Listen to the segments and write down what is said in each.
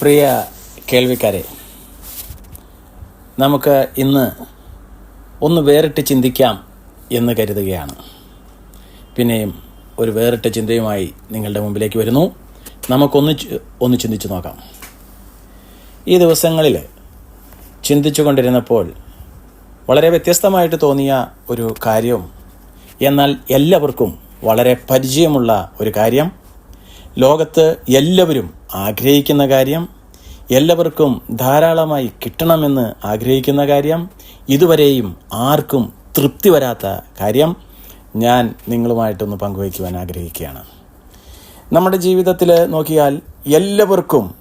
പ്രിയ കേൾവിക്കാരെ നമുക്ക് ഇന്ന് ഒന്ന് വേറിട്ട് ചിന്തിക്കാം എന്ന് കരുതുകയാണ്. പിന്നെയും ഒരു വേറിട്ട ചിന്തയുമായി നിങ്ങളുടെ മുമ്പിലേക്ക് വരുന്നു. നമുക്കൊന്ന് ഒന്ന് ചിന്തിച്ചു നോക്കാം. ഈ ദിവസങ്ങളിൽ ചിന്തിച്ചു കൊണ്ടിരുന്നപ്പോൾ വളരെ വ്യത്യസ്തമായിട്ട് തോന്നിയ ഒരു കാര്യം എന്നാൽ എല്ലാവർക്കും വളരെ പരിചയമുള്ള ഒരു കാര്യം ലോകത്ത് എല്ലാവരും ആഗ്രഹിക്കുന്ന കാര്യം എല്ലാവർക്കും ധാരാളമായി കിട്ടണമെന്ന് ആഗ്രഹിക്കുന്ന കാര്യം ഇതുവരെയും ആർക്കും തൃപ്തി വരാത്ത കാര്യം ഞാൻ നിങ്ങളുമായിട്ടൊന്ന് പങ്കുവയ്ക്കുവാൻ ആഗ്രഹിക്കുകയാണ്. നമ്മുടെ ജീവിതത്തിൽ നോക്കിയാൽ എല്ലാവർക്കും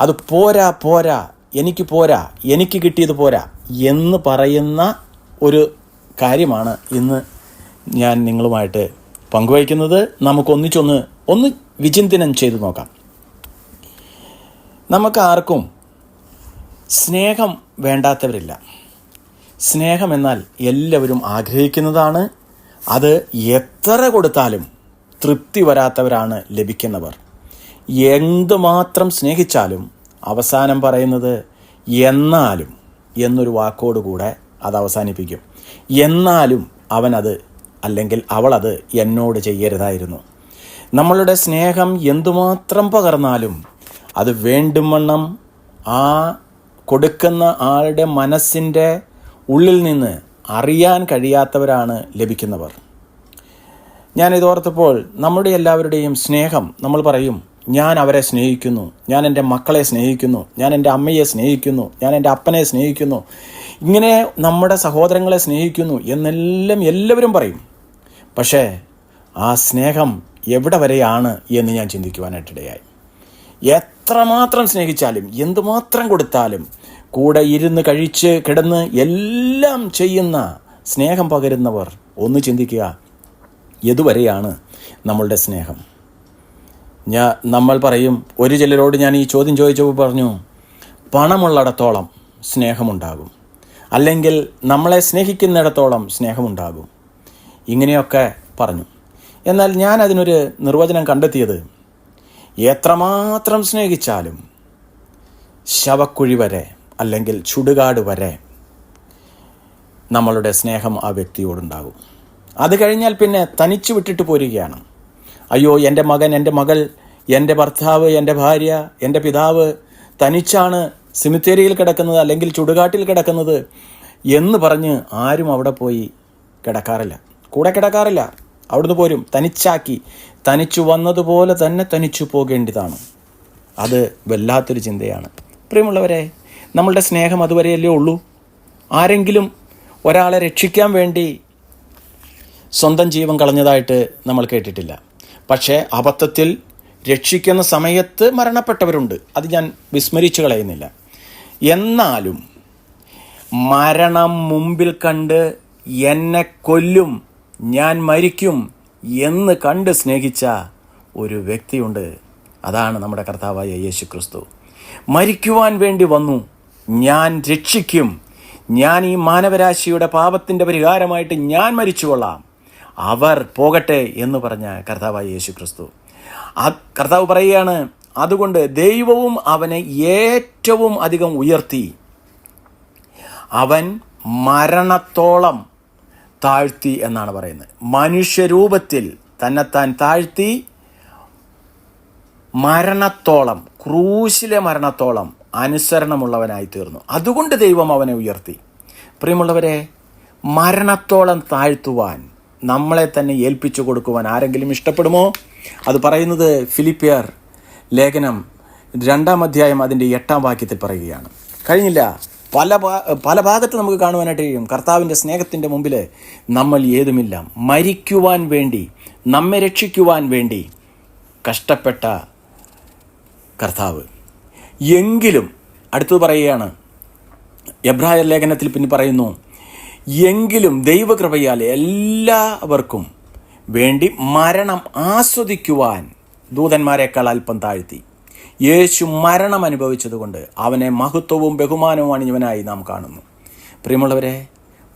അത് പോരാ പോരാ എനിക്ക് പോരാ എനിക്ക് കിട്ടിയത് പോരാ എന്ന് പറയുന്ന ഒരു കാര്യമാണ് ഇന്ന് ഞാൻ നിങ്ങളുമായിട്ട് പങ്കുവയ്ക്കുന്നത് നമുക്കൊന്നിച്ചൊന്ന് ഒന്ന് വിചിന്തനം ചെയ്തു നോക്കാം. നമുക്ക് ആർക്കും സ്നേഹം വേണ്ടാത്തവരില്ല. സ്നേഹം എന്നാൽ എല്ലാവരും ആഗ്രഹിക്കുന്നതാണ്. അത് എത്ര കൊടുത്താലും തൃപ്തി വരാത്തവരാണ് ലഭിക്കുന്നവർ. എന്തുമാത്രം സ്നേഹിച്ചാലും അവസാനം പറയുന്നത് എന്നാലും എന്നൊരു വാക്കോടുകൂടെ അത് അവസാനിപ്പിക്കും. എന്നാലും അവനത് അല്ലെങ്കിൽ അവളത് എന്നോട് ചെയ്യരുതായിരുന്നു. നമ്മളുടെ സ്നേഹം എന്തുമാത്രം പകർന്നാലും അത് വേണ്ടുമണ്ണം ആ കൊടുക്കുന്ന ആളുടെ മനസ്സിന്റെ ഉള്ളിൽ നിന്ന് അറിയാൻ കഴിയാത്തവരാണ് ലഭിക്കുന്നവർ. ഞാനിതോർത്തപ്പോൾ നമ്മുടെ എല്ലാവരുടെയും സ്നേഹം നമ്മൾ പറയും ഞാൻ അവരെ സ്നേഹിക്കുന്നു. ഞാൻ എന്റെ മക്കളെ സ്നേഹിക്കുന്നു. ഞാൻ എന്റെ അമ്മയെ സ്നേഹിക്കുന്നു. ഞാൻ എന്റെ അപ്പനെ സ്നേഹിക്കുന്നു. ഇങ്ങനെ നമ്മുടെ സഹോദരങ്ങളെ സ്നേഹിക്കുന്നു എന്നെല്ലാം എല്ലാവരും പറയും. പക്ഷേ ആ സ്നേഹം എവിടെ വരെയാണ് എന്ന് ഞാൻ ചിന്തിക്കുവാനായിട്ടിടയായി. എത്രമാത്രം സ്നേഹിച്ചാലും എന്തുമാത്രം കൊടുത്താലും കൂടെ ഇരുന്ന് കഴിച്ച് കിടന്ന് എല്ലാം ചെയ്യുന്ന സ്നേഹം പകരുന്നവർ ഒന്ന് ചിന്തിക്കുക എതുവരെയാണ് നമ്മളുടെ സ്നേഹം? ഞാൻ നമ്മൾ പറയും ഒരു ചിലരോട് ഞാൻ ഈ ചോദ്യം ചോദിച്ചപ്പോൾ പറഞ്ഞു പണമുള്ളിടത്തോളം സ്നേഹമുണ്ടാകും. അല്ലെങ്കിൽ നമ്മളെ സ്നേഹിക്കുന്നിടത്തോളം സ്നേഹമുണ്ടാകും. ഇങ്ങനെയൊക്കെ പറഞ്ഞു. എന്നാൽ ഞാൻ അതിനൊരു നിർവചനം കണ്ടെത്തിയത് എത്രമാത്രം സ്നേഹിച്ചാലും ശവക്കുഴി വരെ അല്ലെങ്കിൽ ചുടുകാട് വരെ നമ്മളുടെ സ്നേഹം ആ വ്യക്തിയോടുണ്ടാകും. അത് കഴിഞ്ഞാൽ പിന്നെ തനിച്ചു വിട്ടിട്ട് പോരുകയാണ്. അയ്യോ എന്റെ മകൻ എന്റെ മകൾ എന്റെ ഭർത്താവ് എന്റെ ഭാര്യ എന്റെ പിതാവ് തനിച്ചാണ് സിമിത്തേരിയിൽ കിടക്കുന്നത് അല്ലെങ്കിൽ ചുടുകാട്ടിൽ കിടക്കുന്നത് എന്ന് പറഞ്ഞ് ആരും അവിടെ പോയി കിടക്കാറില്ല. കൂടെ കിടക്കാറില്ല. അവിടുന്ന് പോരും. തനിച്ചാക്കി. തനിച്ചു വന്നതുപോലെ തന്നെ തനിച്ചു പോകേണ്ടതാണ്. അത് വല്ലാത്തൊരു ചിന്തയാണ്. പ്രിയമുള്ളവരെ നമ്മളുടെ സ്നേഹം അതുവരെയല്ലേ ഉള്ളൂ? ആരെങ്കിലും ഒരാളെ രക്ഷിക്കാൻ വേണ്ടി സ്വന്തം ജീവൻ കളഞ്ഞതായിട്ട് നമ്മൾ കേട്ടിട്ടില്ല. പക്ഷേ അബദ്ധത്തിൽ രക്ഷിക്കുന്ന സമയത്ത് മരണപ്പെട്ടവരുണ്ട്. അത് ഞാൻ വിസ്മരിച്ചു കളയുന്നില്ല. എന്നാലും മരണം മുമ്പിൽ കണ്ട് എന്നെ കൊല്ലും ഞാൻ മരിക്കും എന്ന് കണ്ട് സ്നേഹിച്ച ഒരു വ്യക്തിയുണ്ട്. അതാണ് നമ്മുടെ കർത്താവായ യേശു ക്രിസ്തു മരിക്കുവാൻ വേണ്ടി വന്നു. ഞാൻ രക്ഷിക്കും. ഞാൻ ഈ മാനവരാശിയുടെ പാപത്തിന്റെ പരിഹാരമായിട്ട് ഞാൻ മരിച്ചുകൊള്ളാം. അവർ പോകട്ടെ എന്ന് പറഞ്ഞ കർത്താവായ യേശു ക്രിസ്തു ആ കർത്താവ് പറയുകയാണ് അതുകൊണ്ട് ദൈവവും അവനെ ഏറ്റവും അധികം ഉയർത്തി. അവൻ മരണത്തോളം താഴ്ത്തി എന്നാണ് പറയുന്നത്. മനുഷ്യരൂപത്തിൽ തന്നെത്താൻ താഴ്ത്തി മരണത്തോളം ക്രൂശിലെ മരണത്തോളം അനുസരണമുള്ളവനായി തീർന്നു. അതുകൊണ്ട് ദൈവം അവനെ ഉയർത്തി. പ്രിയമുള്ളവരെ മരണത്തോളം താഴ്ത്തുവാൻ നമ്മളെ തന്നെ ഏൽപ്പിച്ചു കൊടുക്കുവാൻ ആരെങ്കിലും ഇഷ്ടപ്പെടുമോ? അത് പറയുന്നത് ഫിലിപ്പിയർ ലേഖനം രണ്ടാം അധ്യായം അതിന്റെ എട്ടാം വാക്യത്തിൽ പറയുകയാണ്. കഴിഞ്ഞില്ല പല പല ഭാഗത്ത് നമുക്ക് കാണുവാനായിട്ട് കഴിയും. കർത്താവിന്റെ സ്നേഹത്തിന്റെ മുമ്പിൽ നമ്മൾ ഏതുമില്ല. മരിക്കുവാൻ വേണ്ടി നമ്മെ രക്ഷിക്കുവാൻ വേണ്ടി കഷ്ടപ്പെട്ട കർത്താവ്. എങ്കിലും അടുത്തത് പറയുകയാണ് എബ്രാഹിം ലേഖനത്തിൽ പിന്നെ പറയുന്നു എങ്കിലും ദൈവകൃപയാൽ എല്ലാവർക്കും വേണ്ടി മരണം ആസ്വദിക്കുവാൻ ദൂതന്മാരെക്കാൾ അല്പം താഴ്ത്തി. യേശു മരണം അനുഭവിച്ചതുകൊണ്ട് അവനെ മഹത്വവും ബഹുമാനവും അണിഞ്ഞവനായി നാം കാണുന്നു. പ്രിയമുള്ളവരെ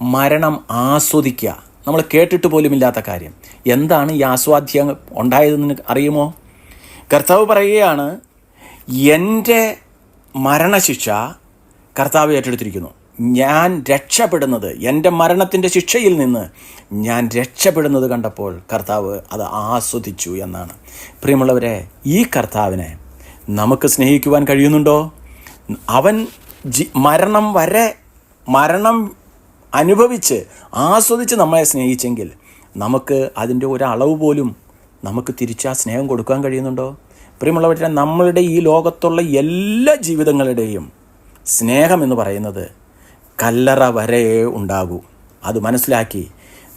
മരണം ആസ്വദിക്കുക. നമ്മൾ കേട്ടിട്ട് പോലുമില്ലാത്ത കാര്യം. എന്താണ് ഈ ആസ്വാദ്യം ഉണ്ടായതെന്ന് അറിയുമോ? കർത്താവ് പറയുകയാണ് എന്റെ മരണശിക്ഷ കർത്താവ് ഏറ്റെടുത്തിരിക്കുന്നു. ഞാൻ രക്ഷപ്പെടുന്നത് എന്റെ മരണത്തിന്റെ ശിക്ഷയിൽ നിന്ന് ഞാൻ രക്ഷപ്പെടുന്നത് കണ്ടപ്പോൾ കർത്താവ് അത് ആസ്വദിച്ചു എന്നാണ്. പ്രിയമുള്ളവരെ ഈ കർത്താവിനെ നമുക്ക് സ്നേഹിക്കുവാൻ കഴിയുന്നുണ്ടോ? അവൻ ജി മരണം വരെ മരണം അനുഭവിച്ച് ആസ്വദിച്ച് നമ്മളെ സ്നേഹിച്ചെങ്കിൽ നമുക്ക് അതിന്റെ ഒരളവ് പോലും നമുക്ക് തിരിച്ച് ആ സ്നേഹം കൊടുക്കാൻ കഴിയുന്നുണ്ടോ? പ്രിയമുള്ളവരെ നമ്മളുടെ ഈ ലോകത്തുള്ള എല്ലാ ജീവിതങ്ങളുടെയും സ്നേഹം എന്ന് പറയുന്നത് കല്ലറ വരെ ഉണ്ടാകൂ. അത് മനസ്സിലാക്കി.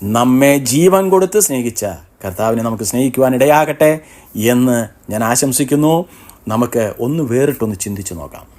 നമ്മെ ജീവൻ കൊടുത്ത് സ്നേഹിച്ച കർത്താവിനെ നമുക്ക് സ്നേഹിക്കുവാൻ ഇടയാകട്ടെ എന്ന് ഞാൻ ആശംസിക്കുന്നു. നമുക്ക് ഒന്ന് വേറിട്ടൊന്ന് ചിന്തിച്ചു നോക്കാം.